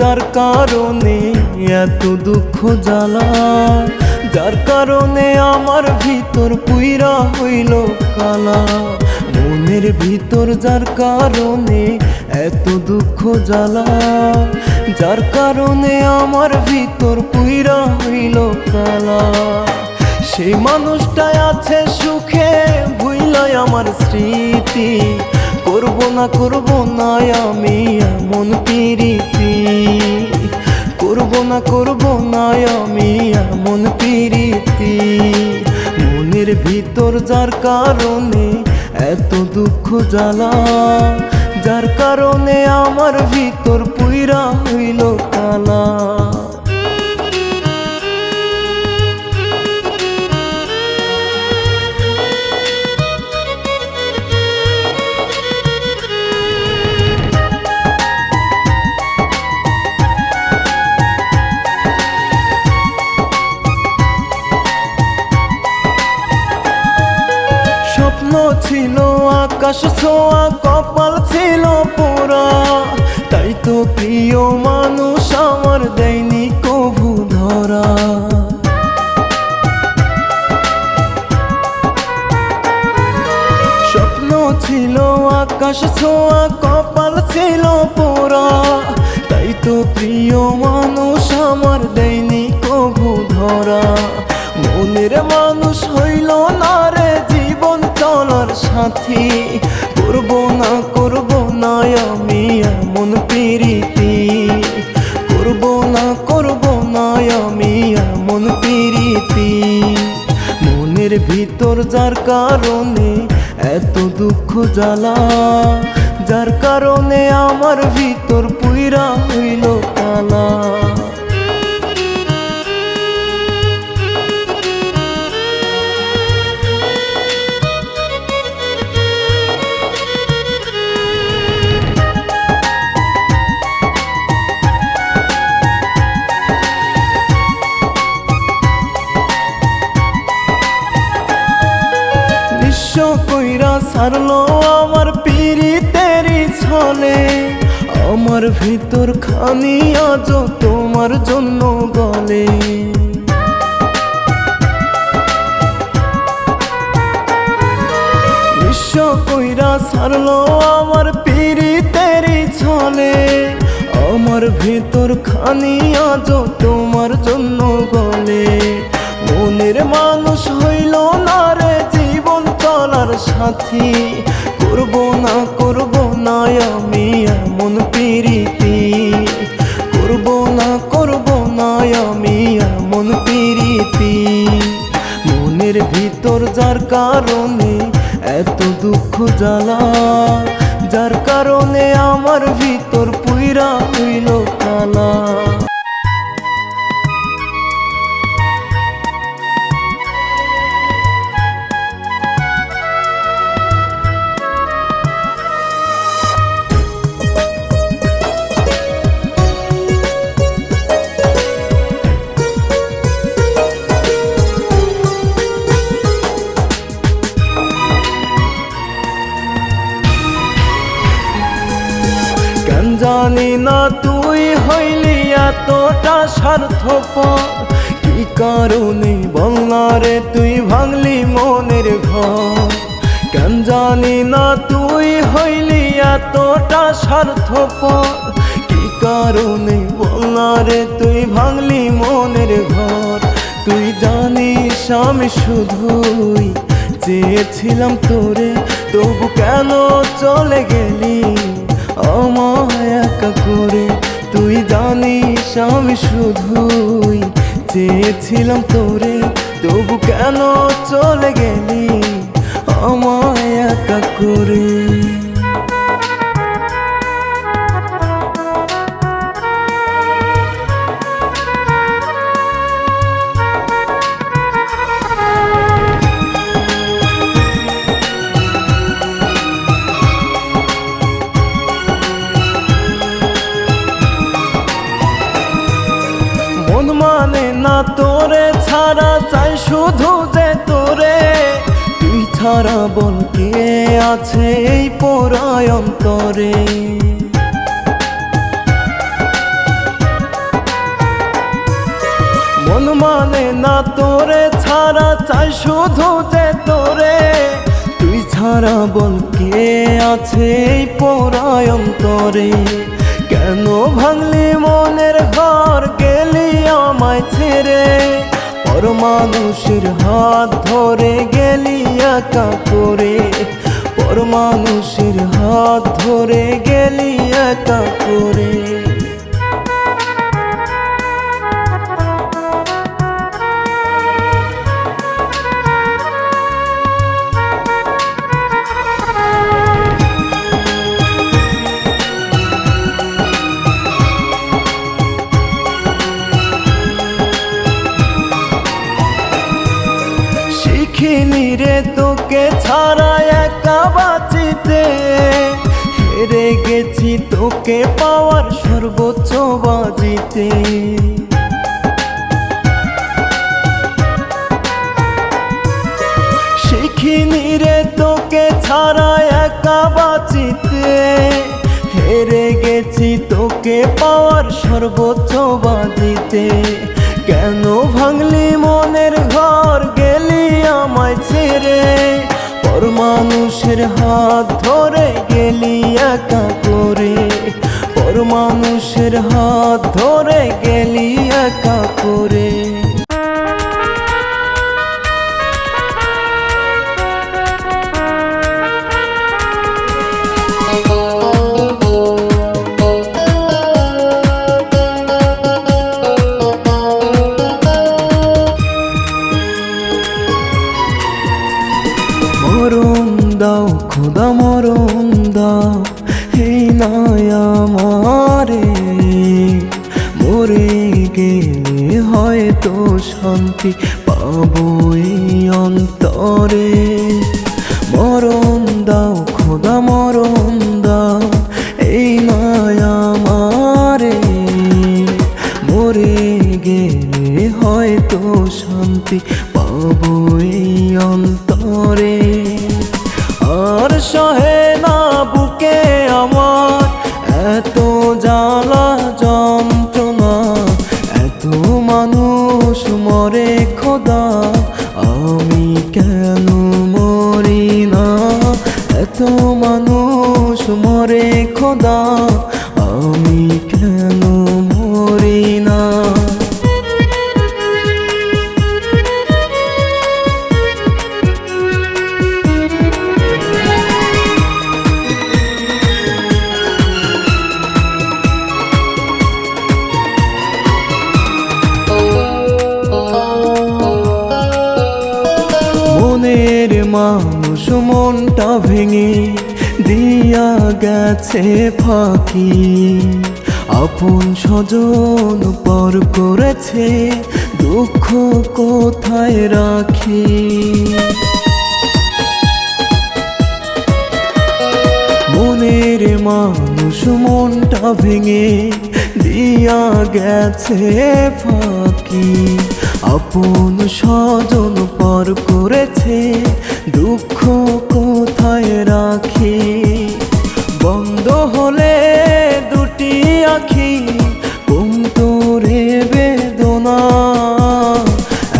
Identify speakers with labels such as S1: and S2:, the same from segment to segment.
S1: যার কারণে এত দুঃখ জ্বালা, যার কারণে আমার ভিতর পুইরা হইল কালা। মনের ভিতর যার কারণে এত দুঃখ জ্বালা, যার কারণে আমার ভিতর পুইরা হইল কালা। সেই মানুষটাই আছে সুখে ভুইলাই আমার স্মৃতি। করব না করব না আমি এমন পিরিতি। করব না করব না আমি এমন পিরিতি। মনের ভিতর যার কারণে এত দুঃখ জ্বালা, যার কারণে আমার ভিতর পুইরা হইল কালা আকাশ ছোঁয়া কপাল ছিল পোড়া তাই তো প্রিয় মানুষ আমার দেয়নি কভু ধরা। স্বপ্ন ছিল আকাশ ছোঁয়া, কপাল ছিল পোড়া তাই তো প্রিয় মানুষ আমার দেয়নি কভু ধরা। মনের মানুষ হইল না রে সাথী। করব না করব না, আমি এমন পিরিতি। করব না করব না, আমি এমন পিরিতি। মনের ভিতর যার কারণে এত দুঃখ জ্বালা, যার কারণে আমার ভিতর পুইরা হইল কালা সারলো আমার পিড়ি তেরি ছলে। আমার ভিতর খানি আজ তোমার জন্য গলে। বিশ্ব কইরা সারলো আমার পিড়ি তেরি ছলে। আমার ভিতর খানি আজ তোমার জন্য গলে। মনের মানুষ সাথী করব না করব না আমি এমন পিরিতি। করব না করব না আমি এমন পিরিতি। মনের ভিতর যার কারণে এত দুঃখ জ্বালা, যার কারণে আমার ভিতর পুইরা হইল কালা। এতটা স্বার্থপর? কি কারণে বলনারে তুই ভাঙলি মনের ঘর? কেন জানি না তুই হইলি এতটা স্বার্থপর। কি কারণে বলনারে তুই ভাঙলি মনের ঘর? তুই জানিস আমি শুধুই চেয়েছিলাম তোরে, তবু কেন চলে গেলি? আমায় একা করে তুই জানিস আমি শুধুই চেয়েছিলাম তোরে তবু কেন চলে গেলি আমায় একা করে? না তোরে ছাড়া চাই শুধু যে তোরে। তুই ছাড়া বল কে আছে এই পরায়ণ তরে মন মানে না তোরে ছাড়া চাই শুধু যে তোরে। তুই ছাড়া বল কে আছে এই পরায়ণ তরে কেন ভাঙলি মনে পর মানুষের হাত ধরে গেলি একা করে। পর মানুষের হাত ধরে গেলি একা করে। হেরে গেছি তোকে পাওয়ার সর্বোচ্চ বাজিতে। শিখিনি রে তোকে ছাড়া একা বাঁচিতে। হেরে গেছি তোকে পাওয়ার সর্বোচ্চ বাজিতে। কেন ভাঙলি মনের ঘর গেলি আমায় ছেড়ে? পর মানুষের হাত ধরে গেলি একা করে। পর মানুষের হাত ধরে গেলি দাও খোদা মরণ। গেছে ফাঁকি। আপন স্বজন পর করেছে, দুঃখ কোথায় রাখি? মনের মানুষ মনটা ভেঙে দিয়া গেছে ফাঁকি। আপন স্বজন পর করেছে, দুঃখ কোথায় রাখি? বন্ধ হলে দুটি আখি কমতো রে বেদনা?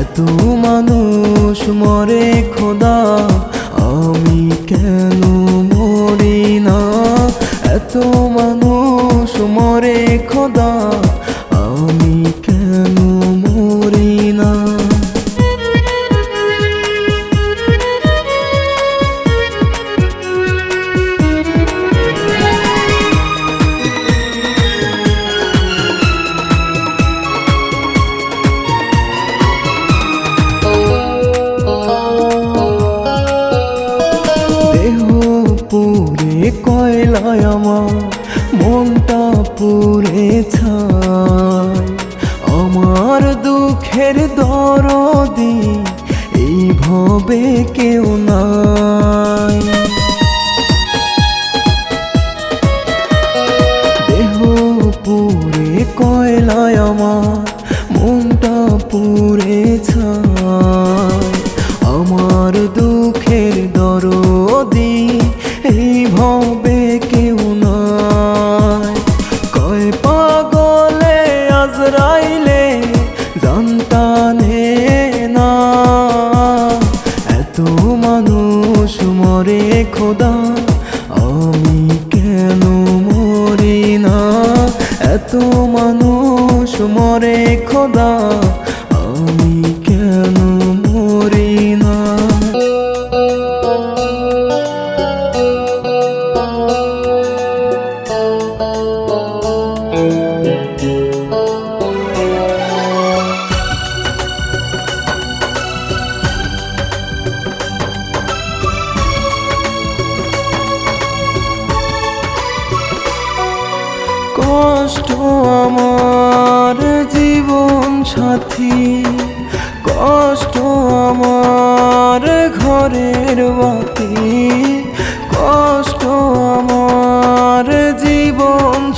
S1: এত মানুষ মরে খোদা।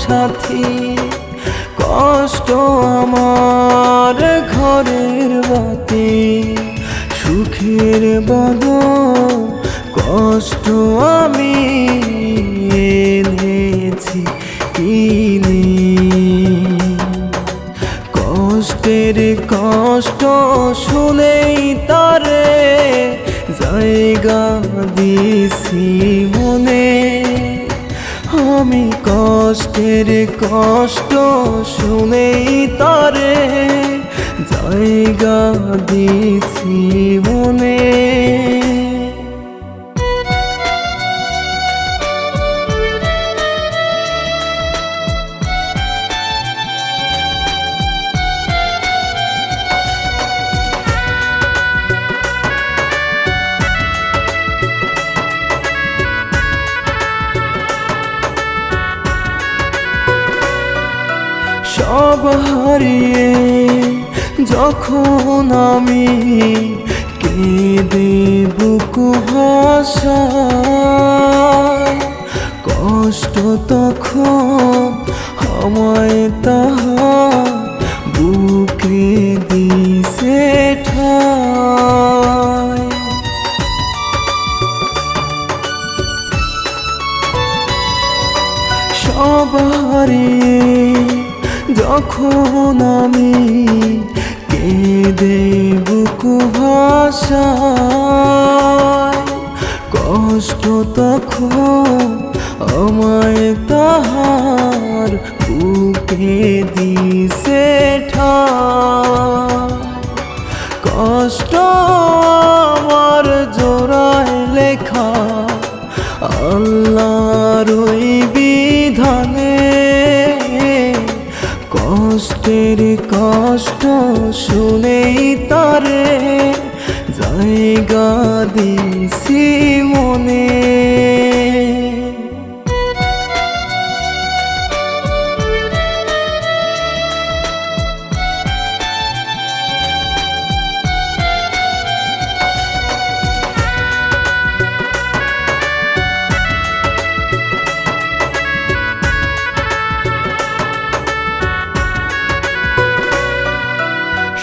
S1: সাথী কষ্ট আমার ঘরের বাতি সুখের বদল কষ্ট আমি এনেছি কিনে। কষ্টের কষ্ট কষ্টের কষ্ট শুনেই তারে জায়গা দিছি মনে। যখন আমি কেঁদে বুক ভাষা কষ্ট তখন আমায় দিছি মনে।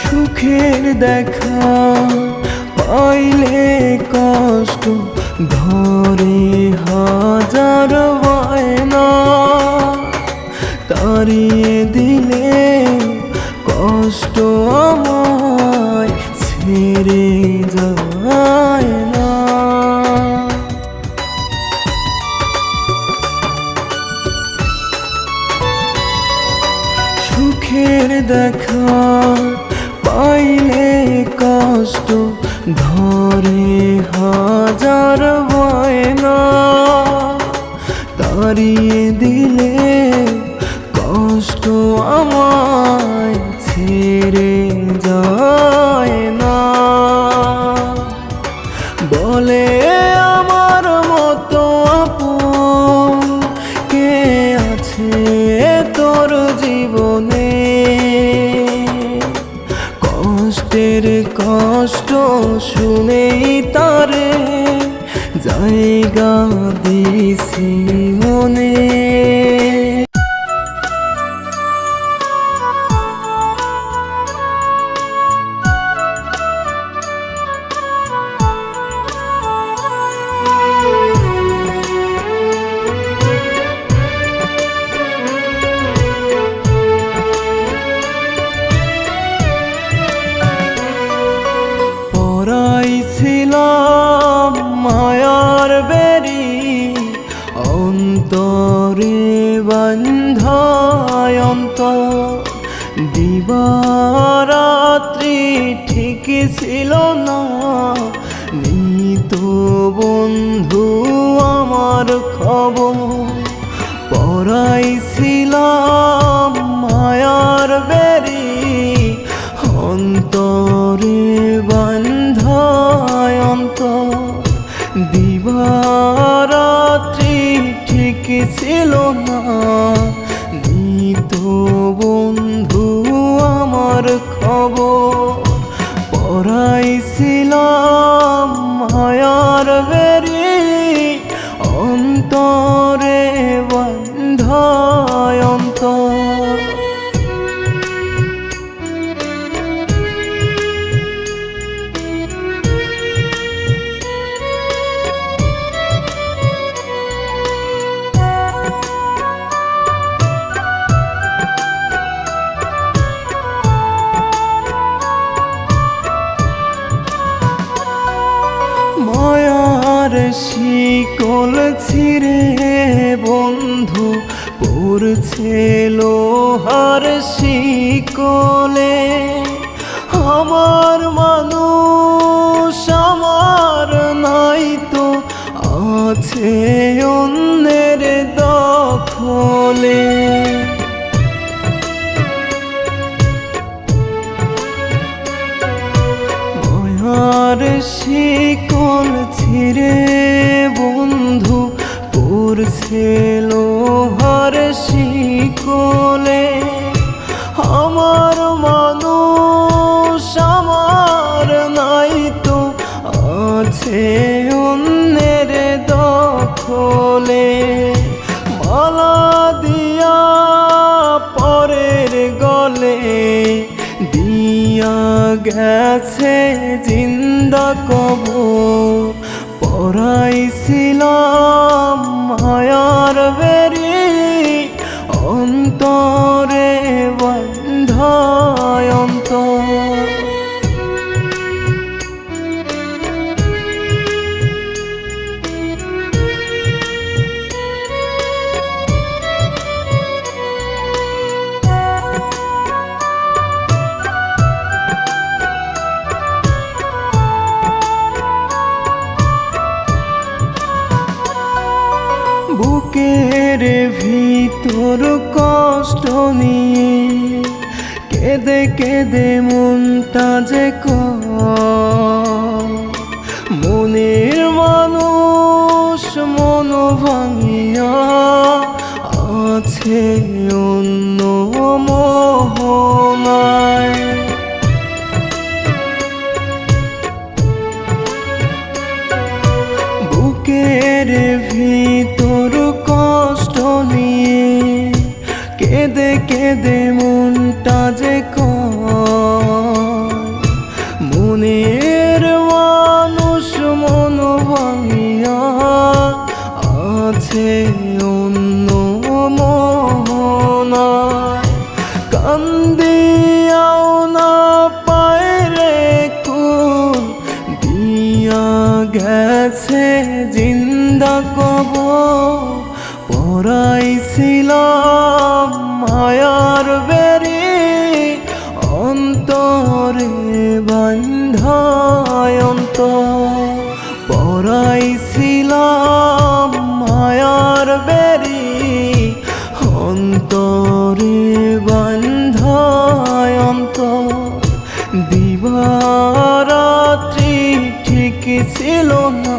S1: সুখের দেখা পাইলে কষ্ট ধরে হাজার বায়না তাড়িয়ে দিলে কষ্ট আমায় ছেড়ে যায় সুখের দেখা পাইলে কষ্ট ধরে হাজার বয়না তাড়িয়ে দিলে জায়গা দিছি মনে। ঠিক ছিল না? নিত বন্ধু আমার খবর পড়াইছিলাম পড়ছে লোহার শিকলে। আমার মানুষ আমার নাই তো, আছে অন্যের দখলে। মালা দিয়া পরের গলে দিয়া গেছে জিন্দা কব পড়াইছিলাম মায়ার বেরি অন্তরে ভিতর কষ্ট নিয়ে কেঁদে কেঁদে মনটা যে মনের মানুষ মন ভাঙিয়া আছে। কেঁদে কেঁদে মনটা যে মনের মানুষ মন ভাঙিয়া আছে। বান্ধায় পরাই পড়াইছিলাম মায়ার বেরি। অন্তরে বান্ধায় অন্তর দিবারাত্রি ঠিক ছিল না।